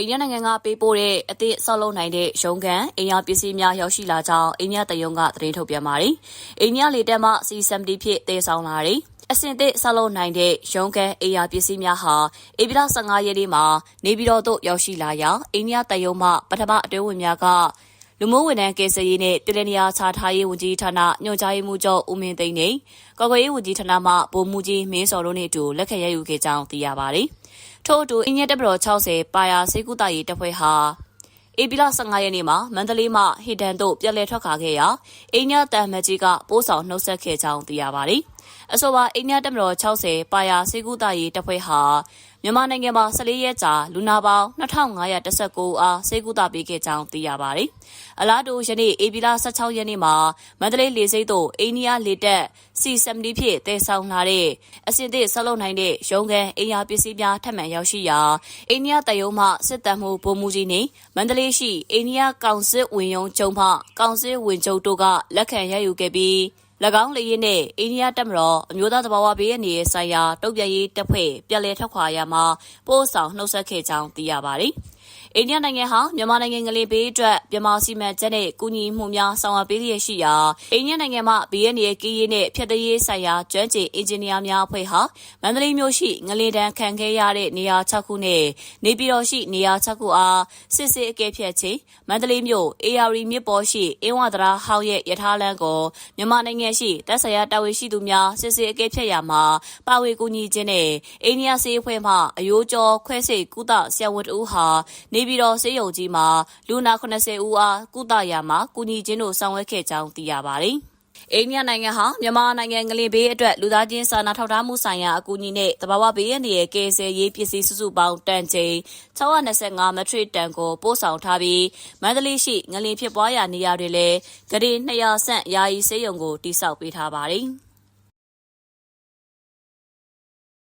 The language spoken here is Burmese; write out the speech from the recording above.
အိန္ဒိယနိုင်ငံကပေးပို့တဲ့အသည့်ဆောက်လုပ်နိုင်တဲ့ရုံးကန်အင်အားပစ္စည်းများရောက်ရှိလာကြောင်းအိန္ဒိယတယုံကသတင်းထုတ်ပြန်ပါတယ်။အိန္ဒိယလေတပ်မှ C70 ဖြင့်တည်ဆောင်လာတဲ့အစင်သစ်ဆောက်လုပ်နိုင်တဲ့ရုံးကန်အေယာပစ္စည်းများဟာဧပြီလ15ရက်နေ့မှာနေပြည်တော်သို့ရောက်ရှိလာရာအိန္ဒိယတယုံမှပထမအတွင်းဝင်များက လူမိုးဝန်ထမ်းကယ်ဆယ်ရေးနဲ့ပြည်내နေရာချထားရေးဝန်ကြီးဌာနညွှန်ကြားရေးမှူးချုပ်ဦးမင်းသိန်းနဲ့ကာကွယ်ရေးဝန်ကြီးဌာနမှဗိုလ်မှူးကြီးမင်းစော်တို့နဲ့အတူလက်ခံရယူခဲ့ကြောင်းသိရပါတယ်။ထို့အတူအင်းရက်တပ်မတော်60ပါယာစေကူတာရေးတပ်ဖွဲ့ဟာဧပြီလ15ရက်နေ့မှာမန္တလေးမှဟီဒန်သို့ပြန်လည်ထွက်ခွာခဲ့ရာအိန္ဒိယတန်မကြီးကပိုးဆောင်နှုတ်ဆက်ခဲ့ကြောင်းသိရပါတယ်။ အဆိုပါအိန္ဒိယတပ်မတော်60ပါယာစေကူတာရေးတပ်ဖွဲ့ဟာမြန်မာနိုင်ငံမှာ14ရက်ကြာလူနာပေါင်း2519ဦးအားဆေးကုသပေးခဲ့ကြောင်းသိရပါတယ်။အလားတူယနေ့ဧပြီလ16ရက်နေ့မှာမန္တလေးလေဆိပ်သို့အိန္ဒိယလေတပ် C70 ဖြင့်တည်ဆောင်လာတဲ့အစင်သစ်ဆက်လုပ်နိုင်တဲ့ရုံးကန်အင်အားပစ္စည်းများထပ်မံရောက်ရှိရာအိန္ဒိယတယုံမှစစ်တမ်းမှုဗိုလ်မှူးကြီးနှင့်မန္တလေးရှိအိန္ဒိယကောင်စစ်ဝင်ရုံးချုပ်မှကောင်စစ်ဝင်ချုပ်တို့ကလက်ခံရယူခဲ့ပြီး၎ င်းလေရင်နဲ့အိန္ဒိယတပ်မတော်အမျိုးသားသဘာဝဘေးရန်ရဲ့ဆိုင်ရာတုတ်ပြရေးတပ်ဖွဲ့ပြည်လဲထွက်ခွာရမှာပို့ဆောင်နှုတ်ဆက်ခဲ့ကြောင်းသိရပါတယ်။ အိန္ဒိယနိုင်ငံဟာမြန်မာနိုင်ငံငလင်ဘေးအတွက်မြန်မာစီမံချက်နဲ့ကူညီမှုများဆောင်ရွက်ပေးရရှိရာအိန္ဒိယနိုင်ငံမှ BNA ကီးရေးနဲ့ဖြတ်တရေးဆိုင်ရာကျွမ်းကျင်အင်ဂျင်နီယာများအဖွဲ့ဟာမန္တလေးမြို့ရှိငလင်တန်းခံခဲ့ရတဲ့နေရာ6ခုနဲ့နေပြည်တော်ရှိနေရာ6ခုအားစစ်စစ်အကဲဖြတ်ခြင်းမန္တလေးမြို့ AR မြစ်ပေါ်ရှိအင်းဝဒရာဟောင်းရဲ့ယထာလန်းကိုမြန်မာနိုင်ငံရှိတပ်ဆရာတာဝန်ရှိသူများစစ်စစ်အကဲဖြတ်ရမှာပါဝေကူညီခြင်းနဲ့အိန္ဒိယစေအဖွဲ့မှအယိုးကျော်ခွဲစိတ်ကုသဆရာဝန်တို့ဟာနေပြည်တော်စေယုံကြီးမှာလူနာ80ဦးအားကုသရာမှာကူညီခြင်းတို့ဆောင်ရွက်ခဲ့ကြောင်းသိရပါတယ်။အိန္ဒိယနိုင်ငံဟာမြန်မာနိုင်ငံငလင်ဘေးအတွက်လူသားချင်းစာနာထောက်ထားမှုဆိုင်ရာအကူအညီနဲ့တဘာဝဘေးရန်ရဲ့ကယ်ဆယ်ရေးပစ္စည်းစုစုပေါင်းတန်ချိန်625မက်ထရစ်တန်ကိုပို့ဆောင်ထားပြီးမန္တလေးရှိငလင်ဖြစ်ပွားရာနေရာတွေလည်းဂရေ200ဆန့်ယာယီစေယုံကိုတိစောက်ပေးထားပါတယ်။